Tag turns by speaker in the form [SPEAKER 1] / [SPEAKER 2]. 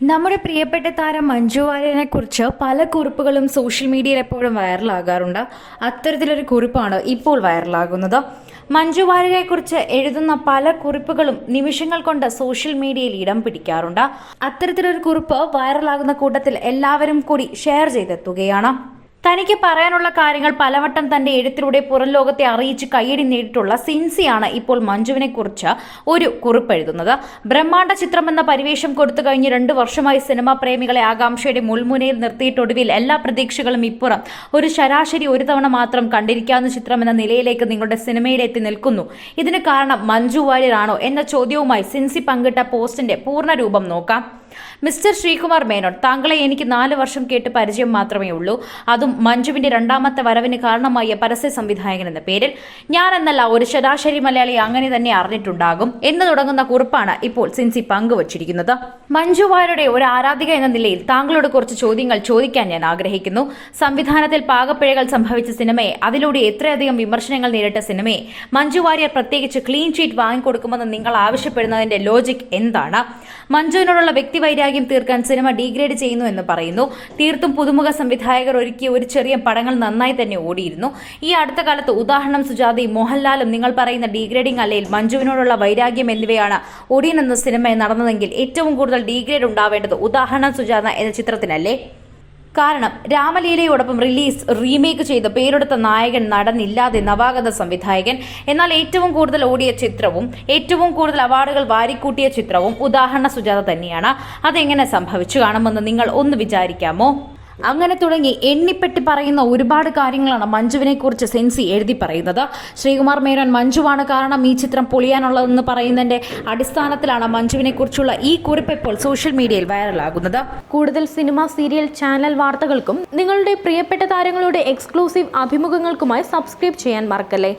[SPEAKER 1] നമ്മുടെ പ്രിയപ്പെട്ട താരം മഞ്ജു വാര്യനെ കുറിച്ച് പല കുറിപ്പുകളും സോഷ്യൽ മീഡിയയിൽ എപ്പോഴും വൈറലാകാറുണ്ട്. അത്തരത്തിലൊരു കുറിപ്പാണ് ഇപ്പോൾ വൈറലാകുന്നത്. മഞ്ജു വാര്യരെ കുറിച്ച് എഴുതുന്ന പല കുറിപ്പുകളും നിമിഷങ്ങൾ കൊണ്ട് സോഷ്യൽ മീഡിയയിൽ ഇടം പിടിക്കാറുണ്ട്. അത്തരത്തിലൊരു കുറിപ്പ് വൈറലാകുന്ന കൂട്ടത്തിൽ എല്ലാവരും കൂടി ഷെയർ ചെയ്തെത്തുകയാണ്. തനിക്ക് പറയാനുള്ള കാര്യങ്ങൾ പലവട്ടം തന്റെ എഴുത്തിലൂടെ പുറം ലോകത്തെ അറിയിച്ച് കൈയടി നേടിയിട്ടുള്ള സിൻസിയാണ് ഇപ്പോൾ മഞ്ജുവിനെ കുറിച്ച് ഒരു കുറിപ്പ് എഴുതുന്നത്. ബ്രഹ്മാണ്ഡ ചിത്രമെന്ന പരിവേഷം കൊടുത്തു കഴിഞ്ഞ് രണ്ടു വർഷമായി സിനിമാ പ്രേമികളെ ആകാംക്ഷയുടെ മുൾമുനയിൽ നിർത്തിയിട്ടൊടുവിൽ എല്ലാ പ്രതീക്ഷകളും ഇപ്പുറം. ഒരു ശരാശരി ഒരു തവണ മാത്രം കണ്ടിരിക്കാവുന്ന ചിത്രം എന്ന നിലയിലേക്ക് നിങ്ങളുടെ സിനിമയിലെത്തി നിൽക്കുന്നു. ഇതിന് കാരണം മഞ്ജു വാര്യരാണോ എന്ന ചോദ്യവുമായി സിൻസി പങ്കിട്ട പോസ്റ്റിന്റെ പൂർണ രൂപം നോക്കാം. മിസ്റ്റർ ശ്രീകുമാർ മേനോൻ താങ്കളെ എനിക്ക് നാല് വർഷം കേട്ട് പരിചയം മാത്രമേ ഉള്ളൂ. അതും മഞ്ജുവിന്റെ രണ്ടാമത്തെ വരവിന് കാരണമായ പരസ്യ സംവിധായകൻ എന്ന പേരിൽ. ഞാൻ എന്നല്ല ഒരു ശരാശരി മലയാളി അങ്ങനെ തന്നെ അറിഞ്ഞിട്ടുണ്ടാകും. എന്ന് തുടങ്ങുന്ന കുറിപ്പാണ് ഇപ്പോൾ സിൻസി പങ്കുവച്ചിരിക്കുന്നത്. മഞ്ജു വാര്യരുടെ ഒരു ആരാധിക എന്ന നിലയിൽ താങ്കളോട് കുറച്ച് ചോദ്യങ്ങൾ ചോദിക്കാൻ ഞാൻ ആഗ്രഹിക്കുന്നു. സംവിധാനത്തിൽ പാകപ്പിഴകൾ സംഭവിച്ച സിനിമയെ അതിലൂടെ എത്രയധികം വിമർശനങ്ങൾ നേരിട്ട സിനിമയെ മഞ്ജു വാര്യർ പ്രത്യേകിച്ച് ക്ലീൻ ഷീറ്റ് വാങ്ങിക്കൊടുക്കുമെന്ന് നിങ്ങൾ ആവശ്യപ്പെടുന്നതിന്റെ ലോജിക് എന്താണ്? മഞ്ജുവിനോടുള്ള വ്യക്തിവൈരാഗ്യം തീർക്കാൻ സിനിമ ഡീഗ്രേഡ് ചെയ്യുന്നു എന്ന് പറയുന്നു. തീർത്തും പുതുമുഖ സംവിധായകർ ഒരുക്കിയ ഒരു ചെറിയ പടങ്ങൾ നന്നായി തന്നെ ഓടിയിരുന്നു. ഈ അടുത്ത കാലത്ത് ഉദാഹരണം സുജാതയും മോഹൻലാലും നിങ്ങൾ പറയുന്ന ഡീഗ്രേഡിംഗ് അല്ലെങ്കിൽ മഞ്ജുവിനോടുള്ള വൈരാഗ്യം എന്നിവയാണ് ഒടിയൻ എന്ന സിനിമ നടന്നതെങ്കിൽ ഏറ്റവും കൂടുതൽ ഡീഗ്രേഡ് ഉണ്ടാവേണ്ടത് ഉദാഹരണം സുജാത എന്ന ചിത്രത്തിനല്ലേ? കാരണം രാമലീലയോടൊപ്പം റിലീസ് റീമേക്ക് ചെയ്ത് പേരെടുത്ത നായകൻ നടനില്ലാതെ നവാഗത സംവിധായകൻ. എന്നാൽ ഏറ്റവും കൂടുതൽ ഓടിയ ചിത്രവും ഏറ്റവും കൂടുതൽ അവാർഡുകൾ വാരിക്കൂട്ടിയ ചിത്രവും ഉദാഹരണ സുജാത തന്നെയാണ്. അതെങ്ങനെ സംഭവിച്ചു കാണുമെന്ന് നിങ്ങൾ ഒന്ന് വിചാരിക്കാമോ? അങ്ങനെ തുടങ്ങി എണ്ണിപ്പെട്ടി പറയുന്ന ഒരുപാട് കാര്യങ്ങളാണ് മഞ്ജുവിനെ കുറിച്ച് സെൻസി എഴുതി പറയുന്നത്. ശ്രീകുമാർ മേനോൻ മഞ്ജുവാണ് കാരണം ഈ ചിത്രം പൊളിയാനുള്ളതെന്ന് പറയുന്നതിന്റെ അടിസ്ഥാനത്തിലാണ് മഞ്ജുവിനെ കുറിച്ചുള്ള ഈ കുറിപ്പ് ഇപ്പോൾ സോഷ്യൽ മീഡിയയിൽ വൈറലാകുന്നത്.
[SPEAKER 2] കൂടുതൽ സിനിമ സീരിയൽ ചാനൽ വാർത്തകൾക്കും നിങ്ങളുടെ പ്രിയപ്പെട്ട താരങ്ങളുടെ എക്സ്ക്ലൂസീവ് അഭിമുഖങ്ങൾക്കുമായി സബ്സ്ക്രൈബ് ചെയ്യാൻ മറക്കല്ലേ?